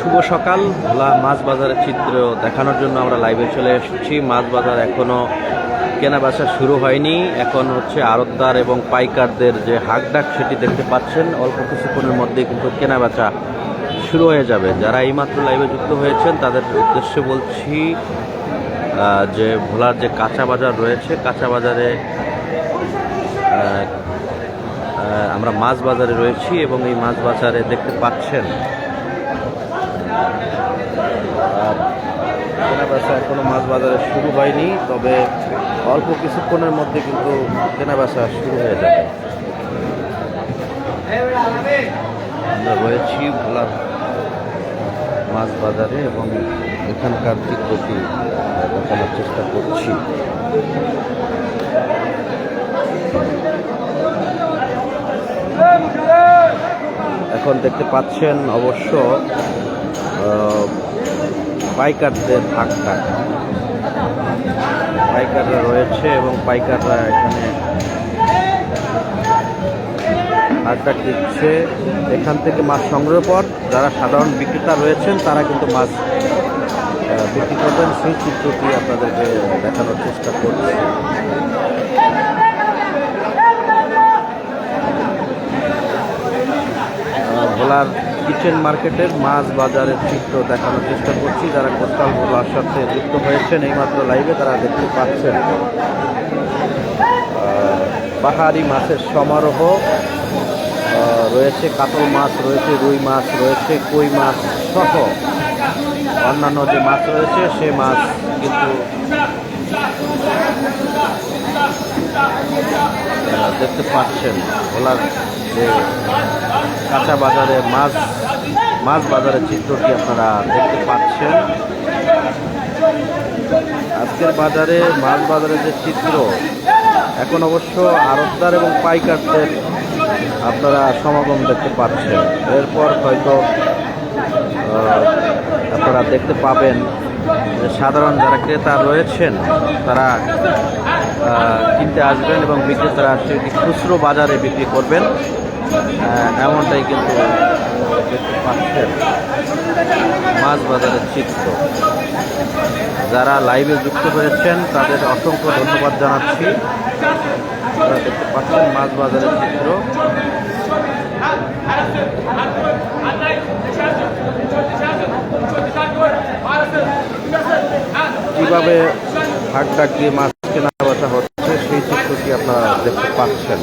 শুভ সকাল। ভোলা মাছ বাজারের চিত্র দেখানোর জন্য আমরা লাইভে চলে এসেছি। মাছ বাজার এখনও কেনা বেচা শুরু হয়নি। এখন হচ্ছে আড়তদার এবং পাইকারদের যে হাকডাক সেটি দেখতে পাচ্ছেন। অল্প কিছুক্ষণের মধ্যে কিন্তু কেনা বেচা শুরু হয়ে যাবে। যারা এইমাত্র লাইভে যুক্ত হয়েছেন, তাদের উদ্দেশ্যে বলছি যে ভোলার যে কাঁচা বাজার রয়েছে, কাঁচা বাজারে আমরা মাছ বাজারে রয়েছি এবং এই মাছ বাজারে দেখতে পাচ্ছেন আর কেনা বেচা এখনও মাছ বাজারে শুরু হয়নি, তবে অল্প কিছুক্ষণের মধ্যে কিন্তু কেনা বেচা শুরু হয়ে যাবে। আমরা রয়েছি ভোলার মাছ বাজারে এবং এখানকার চিত্রটি দেখানোর চেষ্টা করছি। এখন দেখতে পাচ্ছেন অবশ্য পাইকারদের থাকটা পাইকাররা রয়েছে এবং পাইকাররা এখানে হাকডাক দিচ্ছে। এখান থেকে মাছ সংগ্রহের পর যারা সাধারণ বিক্রেতা রয়েছেন, তারা কিন্তু মাছ বিক্রি করবেন। সেই চিত্রটি আপনাদেরকে দেখানোর চেষ্টা করছি। ভোলার কিচেন মার্কেটের মাছ বাজারের চিত্র দেখানোর চেষ্টা করছি। যারা কোস্টাল ভোলার সাথে যুক্ত হয়েছেন, এইমাত্র লাইভে তারা দেখতে পাচ্ছেন পাহাড়ি মাছের সমারোহ রয়েছে কাতল মাছ, রয়েছে রুই মাছ, রয়েছে কই মাছ সহ অন্যান্য যে মাছ রয়েছে, সে মাছ কিন্তু দেখতে পাচ্ছেন ভোলার যে কাঁচা বাজারে মাছ মাছ বাজারের চিত্রটি আপনারা দেখতে পাচ্ছেন। আজকের বাজারে, মাছ বাজারের যে চিত্র, এখন অবশ্য আড়তদার এবং পাইকারদের আপনারা সমাগম দেখতে পাচ্ছেন। এরপর হয়তো আপনারা দেখতে পাবেন সাধারণ যারা ক্রেতা রয়েছেন, তারা কিনতে আসবেন এবং বিক্রেতারা সেটি খুচরো বাজারে বিক্রি করবেন। এমনটাই কিন্তু দেখতে পাচ্ছেন মাছ বাজারের চিত্র। যারা লাইভে যুক্ত হয়েছেন তাদের অসংখ্য ধন্যবাদ জানাচ্ছি। আপনারা দেখতে পাচ্ছেন মাছ বাজারের চিত্র। কীভাবে হাট ডাক দিয়ে মাছ কেনা বেচা হচ্ছে সেই চিত্রটি আপনারা দেখতে পাচ্ছেন